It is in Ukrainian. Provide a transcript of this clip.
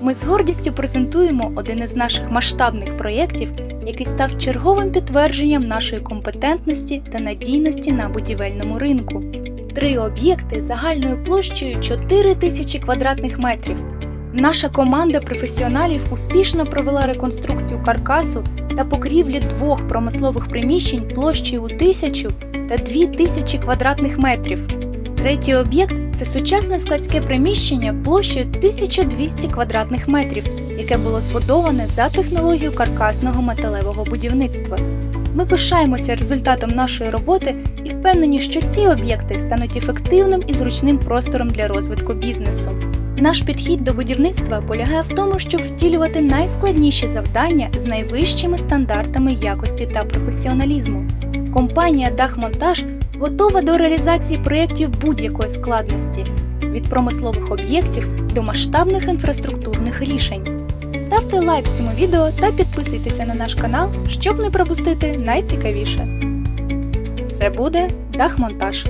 Ми з гордістю презентуємо один із наших масштабних проєктів, який став черговим підтвердженням нашої компетентності та надійності на будівельному ринку. Три об'єкти загальною площею 4 тисячі квадратних метрів. Наша команда професіоналів успішно провела реконструкцію каркасу та покрівлі двох промислових приміщень площею у тисячу та дві тисячі квадратних метрів. Третій об'єкт це сучасне складське приміщення площею 1200 квадратних метрів, яке було збудоване за технологією каркасного металевого будівництва. Ми пишаємося результатом нашої роботи і впевнені, що ці об'єкти стануть ефективним і зручним простором для розвитку бізнесу. Наш підхід до будівництва полягає в тому, щоб втілювати найскладніші завдання з найвищими стандартами якості та професіоналізму. Компанія Дахмонтаж готова до реалізації проєктів будь-якої складності від промислових об'єктів до масштабних інфраструктурних рішень. Ставте лайк цьому відео та підписуйтеся на наш канал, щоб не пропустити найцікавіше. Це буде Дахмонтаж.